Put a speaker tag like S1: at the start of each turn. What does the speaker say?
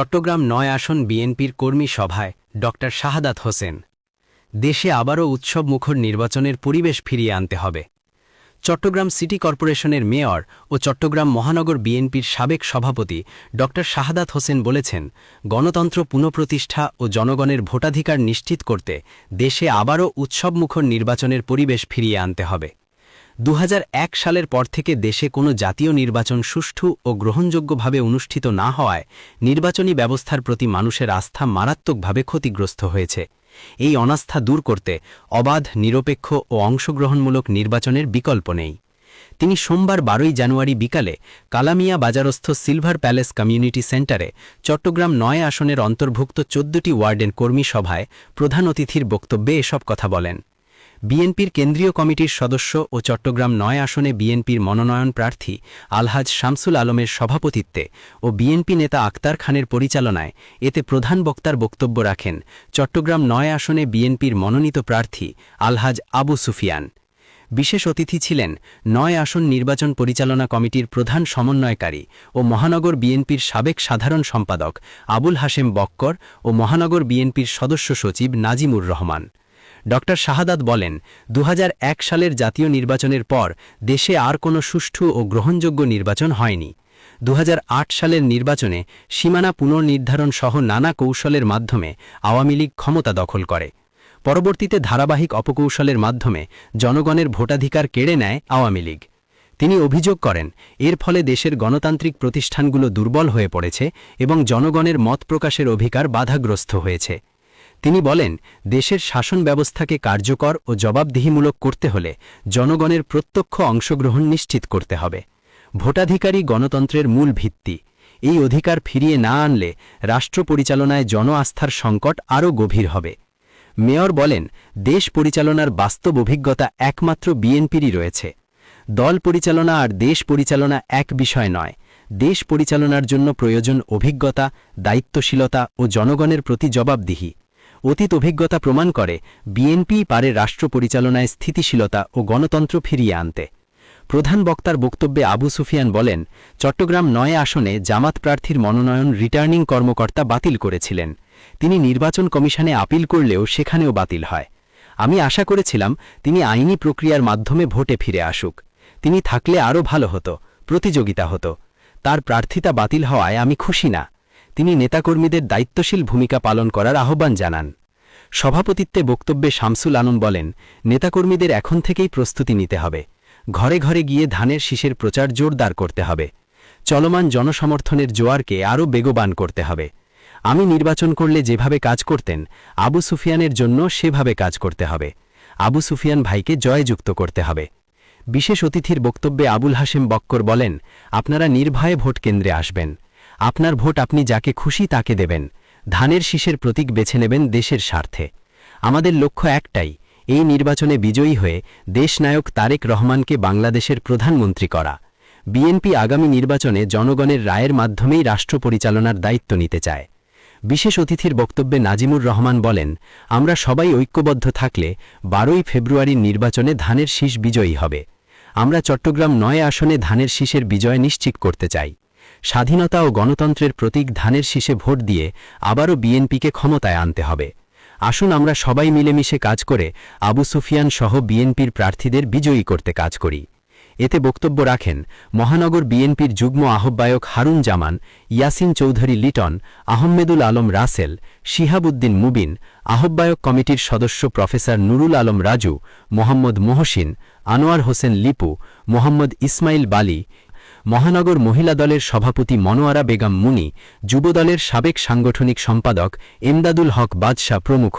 S1: চট্টগ্রাম নয় আসন বিএনপির কর্মী সভায় ড. শাহাদাত হোসেন। দেশে আবারও উৎসব মুখর নির্বাচনের পরিবেশ ফিরিয়ে আনতে হবে। চট্টগ্রাম সিটি কর্পোরেশনের মেয়র ও চট্টগ্রাম মহানগর বিএনপির সাবেক সভাপতি ড. শাহাদাত হোসেন বলেছেন, গণতন্ত্র পুনঃপ্রতিষ্ঠা ও জনগণের ভোটাধিকার নিশ্চিত করতে দেশে আবারও উৎসবমুখর নির্বাচনের পরিবেশ ফিরিয়ে আনতে হবে। দু হাজার এক সালের পর থেকে দেশে কোনো জাতীয় নির্বাচন সুষ্ঠু ও গ্রহণযোগ্যভাবে অনুষ্ঠিত না হওয়ায় নির্বাচনী ব্যবস্থার প্রতি মানুষের আস্থা মারাত্মকভাবে ক্ষতিগ্রস্ত হয়েছে। এই অনাস্থা দূর করতে অবাধ, নিরপেক্ষ ও অংশগ্রহণমূলক নির্বাচনের বিকল্প নেই। তিনি সোমবার বারোই জানুয়ারি বিকালে কালামিয়া বাজারস্থ সিলভার প্যালেস কমিউনিটি সেন্টারে চট্টগ্রাম নয় আসনের অন্তর্ভুক্ত চোদ্দটি ওয়ার্ডেন কর্মী সভায় প্রধান অতিথির বক্তব্যে এসব কথা বলেন। বিএনপির কেন্দ্রীয় কমিটির সদস্য ও চট্টগ্রাম নয় আসনে বিএনপির মনোনয়ন প্রার্থী আলহাজ শামসুল আলমের সভাপতিত্বে ও বিএনপি নেতা আক্তার খানের পরিচালনায় এতে প্রধান বক্তার বক্তব্য রাখেন চট্টগ্রাম নয় আসনে বিএনপির মনোনীত প্রার্থী আলহাজ আবু সুফিয়ান। বিশেষ অতিথি ছিলেন নয় আসন নির্বাচন পরিচালনা কমিটির প্রধান সমন্বয়কারী ও মহানগর বিএনপির সাবেক সাধারণ সম্পাদক আবুল হাশেম বক্কর ও মহানগর বিএনপির সদস্য সচিব নাজিমুর রহমান। ড. শাহাদাত বলেন দু হাজার এক সালের জাতীয় নির্বাচনের পর দেশে আর কোনো সুষ্ঠু ও গ্রহণযোগ্য নির্বাচন হয়নি। দু হাজার আট সালের নির্বাচনে সীমানা পুনর্নির্ধারণ সহ নানা কৌশলের মাধ্যমে আওয়ামী লীগ ক্ষমতা দখল করে। পরবর্তীতে ধারাবাহিক অপকৌশলের মাধ্যমে জনগণের ভোটাধিকার কেড়ে নেয় আওয়ামী লীগ। তিনি অভিযোগ করেন, এর ফলে দেশের গণতান্ত্রিক প্রতিষ্ঠানগুলো দুর্বল হয়ে পড়েছে এবং জনগণের মত প্রকাশের অধিকার বাধাগ্রস্ত হয়েছে। তিনি বলেন, দেশের শাসন ব্যবস্থাকে কার্যকর ও জবাবদিহিমূলক করতে হলে জনগণের প্রত্যক্ষ অংশগ্রহণ নিশ্চিত করতে হবে। ভোটাধিকারী গণতন্ত্রের মূল ভিত্তি। এই অধিকার ফিরিয়ে না আনলে রাষ্ট্র পরিচালনায় জন আস্থার সংকট আরও গভীর হবে। মেয়র বলেন, দেশ পরিচালনার বাস্তব অভিজ্ঞতা একমাত্র বিএনপিরই রয়েছে। দল পরিচালনা আর দেশ পরিচালনা এক বিষয় নয়। দেশ পরিচালনার জন্য প্রয়োজন অভিজ্ঞতা, দায়িত্বশীলতা ও জনগণের প্রতি জবাবদিহি। অতীত অভিজ্ঞতা প্রমাণ করে, বিএনপি পারে রাষ্ট্র পরিচালনায় স্থিতিশীলতা ও গণতন্ত্র ফিরিয়ে আনতে। প্রধান বক্তার বক্তব্যে আবু সুফিয়ান বলেন, চট্টগ্রাম নয় আসনে জামাত প্রার্থীর মনোনয়ন রিটার্নিং কর্মকর্তা বাতিল করেছিলেন। তিনি নির্বাচন কমিশনে আপিল করলেও সেখানেও বাতিল হয়। আমি আশা করেছিলাম, তিনি আইনি প্রক্রিয়ার মাধ্যমে ভোটে ফিরে আসুক। তিনি থাকলে আরও ভালো হতো, প্রতিযোগিতা হতো। তার প্রার্থিতা বাতিল হওয়ায় আমি খুশি না। তিনি নেতাকর্মীদের দায়িত্বশীল ভূমিকা পালন করার আহ্বান জানান। সভাপতিত্বে বক্তব্যে শামসুল আনম বলেন, নেতাকর্মীদের এখন থেকেই প্রস্তুতি নিতে হবে। ঘরে ঘরে গিয়ে ধানের শীষের প্রচার জোরদার করতে হবে। চলমান জনসমর্থনের জোয়ারকে আরও বেগবান করতে হবে। আমি নির্বাচন করলে যেভাবে কাজ করতেন, আবু সুফিয়ানের জন্য সেভাবে কাজ করতে হবে। আবু সুফিয়ান ভাইকে জয়যুক্ত করতে হবে। বিশেষ অতিথির বক্তব্যে আবুল হাসেম বক্কর বলেন, আপনারা নির্ভয়ে ভোট কেন্দ্রে আসবেন। আপনার ভোট আপনি যাকে খুশি তাকে দেবেন। ধানের শীষের প্রতীক বেছে নেবেন দেশের স্বার্থে। আমাদের লক্ষ্য একটাই, এই নির্বাচনে বিজয়ী হয়ে দেশনায়ক তারেক রহমানকে বাংলাদেশের প্রধানমন্ত্রী করা। বিএনপি আগামী নির্বাচনে জনগণের রায়ের মাধ্যমেই রাষ্ট্র পরিচালনার দায়িত্ব নিতে চায়। বিশেষ অতিথির বক্তব্যে নাজিমুর রহমান বলেন, আমরা সবাই ঐক্যবদ্ধ থাকলে বারোই ফেব্রুয়ারির নির্বাচনে ধানের শীষ বিজয়ী হবে। আমরা চট্টগ্রাম নয় আসনে ধানের শীষের বিজয় নিশ্চিত করতে চাই। স্বাধীনতা ও গণতন্ত্রের প্রতীক ধানের শীষে ভোট দিয়ে আবারও বিএনপিকে ক্ষমতায় আনতে হবে। আসুন আমরা সবাই মিলেমিশে কাজ করে আবু সুফিয়ান সহ বিএনপির প্রার্থীদের বিজয়ী করতে কাজ করি। এতে বক্তব্য রাখেন মহানগর বিএনপির যুগ্ম আহ্বায়ক হারুন জামান, ইয়াসিন চৌধুরী লিটন, আহমেদুল আলম রাসেল, শিহাবুদ্দিন মুবিন, আহ্বায়ক কমিটির সদস্য প্রফেসর নুরুল আলম রাজু, মোহাম্মদ মোহসিন, আনোয়ার হোসেন লিপু, মোহাম্মদ ইসমাইল বালি মহানগর মহিলা দলের সভাপতি মনোয়ারা বেগম মুনি যুবদলের সাবেক সাংগঠনিক সম্পাদক এমদাদুল হক বাদশাহ প্রমুখ।